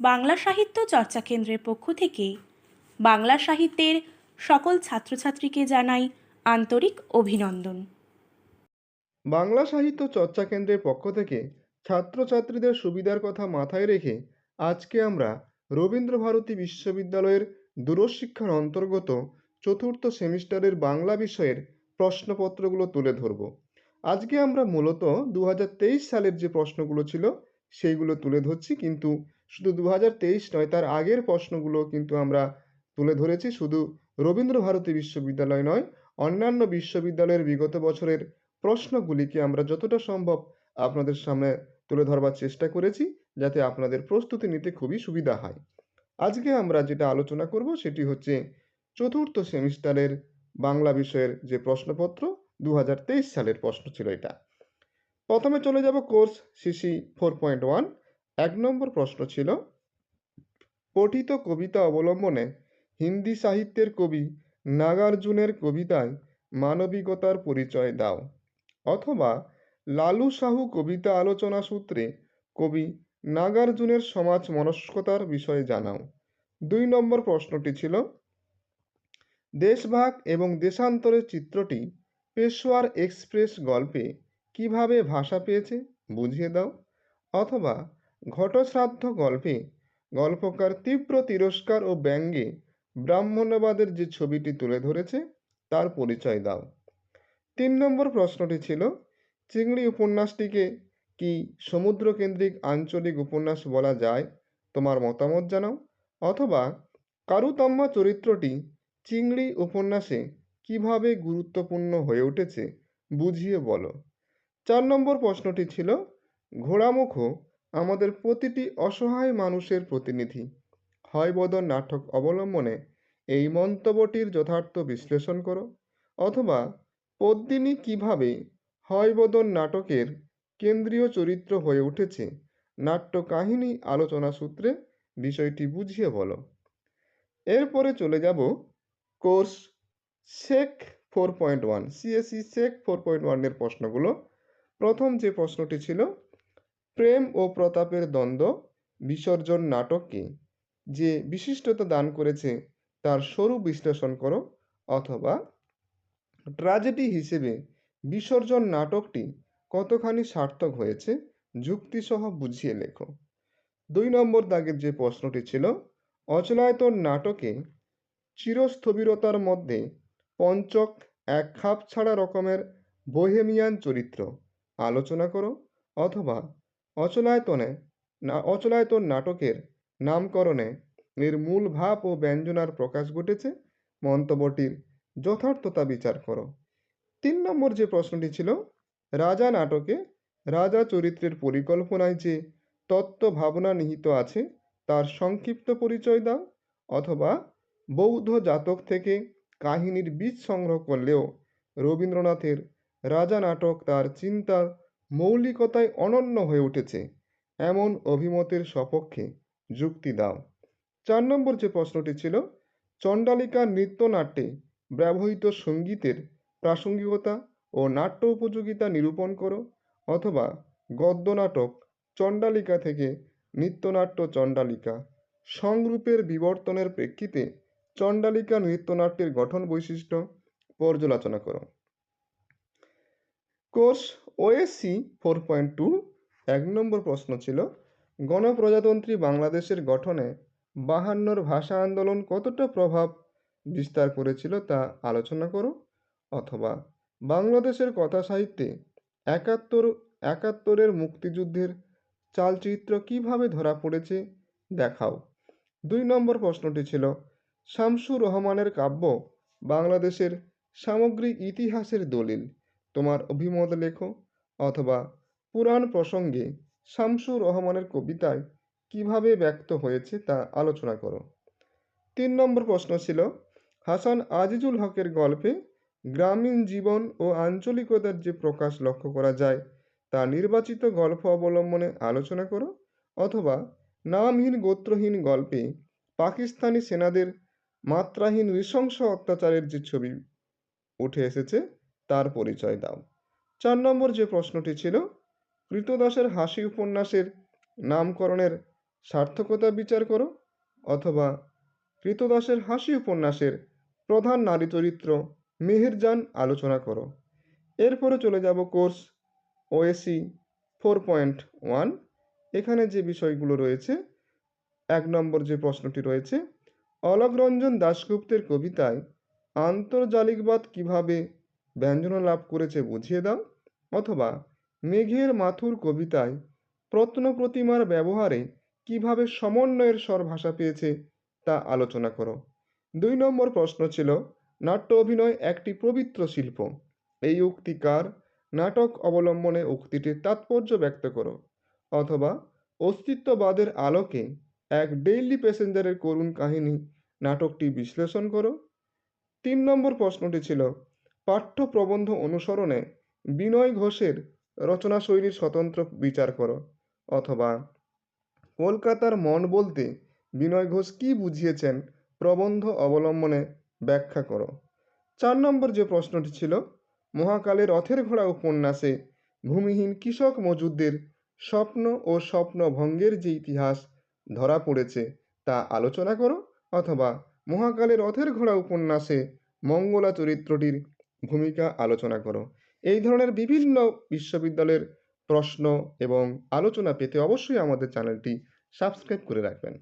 বাংলা সাহিত্য চর্চা কেন্দ্রের পক্ষ থেকে বাংলা সাহিত্যের সকল ছাত্রছাত্রীকে জানাই আন্তরিক অভিনন্দন। বাংলা সাহিত্য চর্চা কেন্দ্রের পক্ষ থেকে ছাত্রছাত্রীদের সুবিধার কথা মাথায় রেখে আজকে আমরা রবীন্দ্র ভারতী বিশ্ববিদ্যালয়ের দূরশিক্ষার অন্তর্গত চতুর্থ সেমিস্টারের বাংলা বিষয়ের প্রশ্নপত্রগুলো তুলে ধরব। আজকে আমরা মূলত দু হাজার তেইশ সালের যে প্রশ্নগুলো ছিল, সেইগুলো তুলে ধরছি, কিন্তু শুধু দু নয়, তার আগের প্রশ্নগুলো কিন্তু আমরা তুলে ধরেছি। শুধু রবীন্দ্র ভারতী বিশ্ববিদ্যালয় নয়, অন্যান্য বিশ্ববিদ্যালয়ের বিগত বছরের প্রশ্নগুলিকে আমরা যতটা সম্ভব আপনাদের সামনে তুলে ধরবার চেষ্টা করেছি, যাতে আপনাদের প্রস্তুতি নিতে খুবই সুবিধা হয়। আজকে আমরা যেটা আলোচনা করব, সেটি হচ্ছে চতুর্থ সেমিস্টারের বাংলা বিষয়ের যে প্রশ্নপত্র দু হাজার তেইশ সালের প্রশ্ন ছিল এটা। প্রথমে চলে যাব course CC four point one. এক নম্বর প্রশ্ন ছিল, পঠিত কবিতা অবলম্বনে হিন্দি সাহিত্যের কবি নাগার্জুনের কবিতায় মানবিকতার পরিচয় দাও, অথবা লালু সাহু কবিতা আলোচনা সূত্রে কবি নাগার্জুনের সমাজ মনস্কতার বিষয়ে জানাও। দুই নম্বর প্রশ্নটি ছিল, দেশভাগ এবং দেশান্তরের চিত্রটি পেশোয়ার এক্সপ্রেস গল্পে কীভাবে ভাষা পেয়েছে বুঝিয়ে দাও, অথবা ঘটশ্রাদ্ধ গল্পে গল্পকার তীব্র তিরস্কার ও ব্যঙ্গে ব্রাহ্মণ্যবাদের যে ছবিটি তুলে ধরেছে, তার পরিচয় দাও। তিন নম্বর প্রশ্নটি ছিল, চিংড়ি উপন্যাসটিকে কি সমুদ্রকেন্দ্রিক আঞ্চলিক উপন্যাস বলা যায়? তোমার মতামত জানাও। অথবা, কারুতম্মা চরিত্রটি চিংড়ি উপন্যাসে কীভাবে গুরুত্বপূর্ণ হয়ে উঠেছে, বুঝিয়ে বলো। চার নম্বর প্রশ্নটি ছিল, ঘোড়ামুখ আমাদের প্রতিটি অসহায় মানুষের প্রতিনিধি। হয়বদন নাটক অবলম্বনে এই মন্তব্যটির যথার্থ বিশ্লেষণ করো, অথবা পদ্মিনী কীভাবে হয়বদন নাটকের কেন্দ্রীয় চরিত্র হয়ে উঠেছে নাট্য কাহিনী আলোচনা সূত্রে বিষয়টি বুঝিয়ে বলো। এরপরে চলে যাব কোর্স শেক ফোর পয়েন্ট ওয়ান সিএসি শেক ফোর পয়েন্ট ওয়ানের প্রশ্নগুলো। প্রথম যে প্রশ্নটি ছিল প্রেম ও প্রতাপের দ্বন্দ্ব, বিসর্জন নাটককে যে বিশিষ্টতা দান করেছে তার স্বরূপ বিশ্লেষণ করো অথবা ট্র্যাজেডি হিসেবে বিসর্জন নাটকটি কতখানি সার্থক হয়েছে যুক্তিসহ বুঝিয়ে লেখো। দুই নম্বর দাগের যে প্রশ্নটি ছিল, অচলায়তন নাটকে চিরস্থবিরতার মধ্যে পঞ্চক এক খাপ ছাড়া রকমের বোহেমিয়ান চরিত্র আলোচনা করো অথবা অচলায়তনে না, অচলায়তন নাটকের নামকরণে এর মূল ভাব ও ব্যঞ্জনার প্রকাশ ঘটেছে। মন্তব্যটির যথার্থতা বিচার করো। তিন নম্বর যে প্রশ্নটি ছিল, রাজা নাটকে রাজা চরিত্রের পরিকল্পনায় যে তত্ত্ব ভাবনা নিহিত আছে, তার সংক্ষিপ্ত পরিচয় দাও, অথবা বৌদ্ধ জাতক থেকে কাহিনীর বীজ সংগ্রহ করলেও রবীন্দ্রনাথের রাজা নাটক তার চিন্তার মৌলিকতায় অনন্য হয়ে উঠেছে। এমন অভিমতের সপক্ষে যুক্তি দাও। চার নম্বর যে প্রশ্নটি ছিল, চণ্ডালিকা নৃত্যনাট্যে ব্যবহৃত সঙ্গীতের প্রাসঙ্গিকতা ও নাট্য উপযোগিতা নিরূপণ করো অথবা গদ্য নাটক চণ্ডালিকা থেকে নৃত্যনাট্য চণ্ডালিকা সংরূপের বিবর্তনের প্রেক্ষিতে চণ্ডালিকা নৃত্যনাট্যের গঠন বৈশিষ্ট্য পর্যালোচনা করো। Course OSC four point two এক নম্বর প্রশ্ন ছিল, গণপ্রজাতন্ত্রী বাংলাদেশের গঠনে বাহান্নর ভাষা আন্দোলন কতটা প্রভাব বিস্তার করেছিল তা আলোচনা করো, অথবা বাংলাদেশের কথা সাহিত্যে একাত্তর, একাত্তরের মুক্তিযুদ্ধের চালচিত্র কীভাবে ধরা পড়েছে দেখাও। দুই নম্বর প্রশ্নটি ছিল, শামসুর রহমানের কাব্য বাংলাদেশের সামগ্রিক ইতিহাসের দলিল, তোমার অভিমত লেখো। অথবা পুরাণ প্রসঙ্গে শামসুর রহমানের কবিতায় কীভাবে ব্যক্ত হয়েছে তা আলোচনা করো। তিন নম্বর প্রশ্ন ছিল, হাসান আজিজুল হকের গল্পে গ্রামীণ জীবন ও আঞ্চলিকতার যে প্রকাশ লক্ষ্য করা যায়, তা নির্বাচিত গল্প অবলম্বনে আলোচনা করো অথবা নামহীন গোত্রহীন গল্পে পাকিস্তানি সেনাদের মাত্রাহীন নৃশংস অত্যাচারের যে ছবি উঠে এসেছে, তার পরিচয় দাও। চার নম্বর যে প্রশ্নটি ছিল, কৃতদাসের হাসি উপন্যাসের নামকরণের সার্থকতা বিচার করো অথবা কৃতদাসের হাসি উপন্যাসের প্রধান নারী চরিত্র মেহেরজান আলোচনা করো। এরপরে চলে যাব course OAC four point one. এখানে যে বিষয়গুলো রয়েছে, এক নম্বর যে প্রশ্নটি রয়েছে অলোকরঞ্জন দাশগুপ্তের কবিতায় আন্তর্জালিকবাদ কীভাবে ব্যঞ্জনা লাভ করেছে বুঝিয়ে দাও, অথবা মেঘের মাথুর কবিতায় প্রত্ন প্রতিমার ব্যবহারে কীভাবে সমন্বয়ের স্বর ভাষা পেয়েছে তা আলোচনা করো। দুই নম্বর প্রশ্ন ছিল, নাট্য অভিনয় একটি পবিত্র শিল্প। এই উক্তিকার নাটক অবলম্বনে উক্তিটির তাৎপর্য ব্যক্ত করো। অথবা অস্তিত্ববাদের আলোকে এক ডেইলি প্যাসেঞ্জারের করুণ কাহিনী নাটকটি বিশ্লেষণ করো। তিন নম্বর প্রশ্নটি ছিল পাঠ্য প্রবন্ধ অনুসরণে বিনয় ঘোষের রচনাশৈলীর স্বতন্ত্র বিচার করো। অথবা, কলকাতার মন বলতে বিনয় ঘোষ কী বুঝিয়েছেন প্রবন্ধ অবলম্বনে ব্যাখ্যা করো। চার নম্বর যে প্রশ্নটি ছিল, মহাকালের রথের ঘোড়া উপন্যাসে ভূমিহীন কৃষক মজুদদের স্বপ্ন ও স্বপ্নভঙ্গের যে ইতিহাস ধরা পড়েছে তা আলোচনা করো। অথবা, মহাকালের রথের ঘোড়া উপন্যাসে মঙ্গলা চরিত্রটির ভূমিকা আলোচনা করো। এই ধরনের বিভিন্ন বিশ্ববিদ্যালয়ের প্রশ্ন এবং আলোচনা পেতে অবশ্যই আমাদের চ্যানেলটি সাবস্ক্রাইব করে রাখবেন।